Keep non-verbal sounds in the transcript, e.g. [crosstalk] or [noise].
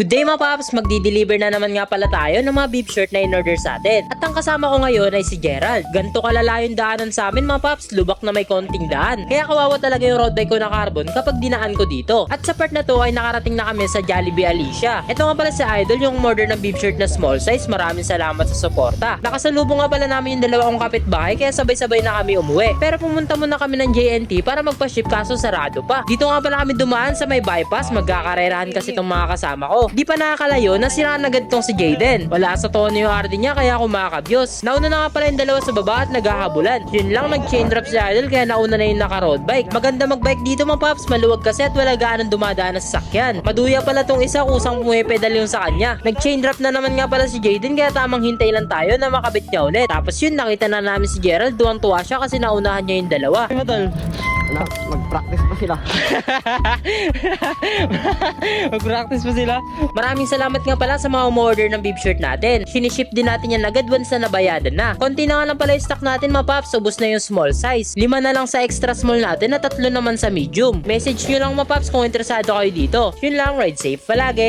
Good day mga paps! Magdi-deliver na naman nga pala tayo ng mga beef shirt na in-order sa atin. At ang kasama ko ngayon ay si Gerald. Ganto kalala yung daanan sa amin mga paps, lubak na may konting daan. Kaya kawawa talaga yung road bike ko na carbon kapag dinaan ko dito. At sa part na to ay nakarating na kami sa Jollibee Alicia. Ito nga pala si Idol yung order ng beef shirt na small size. Maraming salamat sa suporta. Nakasalubong nga pala namin yung dalawa kong kapitbahay kaya sabay-sabay na kami umuwi. Pero pumunta muna kami ng JNT para magpa-ship kaso sarado pa. Dito nga pala kami dumaan sa may bypass. Magkakarerahan kasi itong mga kasama ko. Di pa nakakalayo na siraan agad tong si Jaden. Wala sa tono yung RD niya kaya kumakabyos. Nauna na nga pala yung dalawa sa baba at naghahabulan. Yun lang nag-chain drop si Idol kaya nauna na yung naka-road bike. Maganda mag-bike dito mga paps, maluwag kasi at wala gaanong dumadaan na sasakyan. Maduya pala tong isa kusang pumipedal yung sa kanya. Nag-chain drop na naman nga pala si Jaden kaya tamang hintay lang tayo na makabit niya ulit. Tapos yun nakita na namin si Gerald, duwang-tuwa siya kasi naunahan niya yung dalawa. Wala, mag-practice pa sila. [laughs] Mag-practice pa sila. Maraming salamat nga pala sa mga umorder ng beef shirt natin. Siniship din natin yan agad once na nabayadan na. Konti na nga lang pala yung stock natin mga paps, ubos na yung small size. Lima na lang sa extra small natin at tatlo naman sa medium. Message nyo lang mga paps kung interesado kayo dito. Yun lang, ride safe palagi.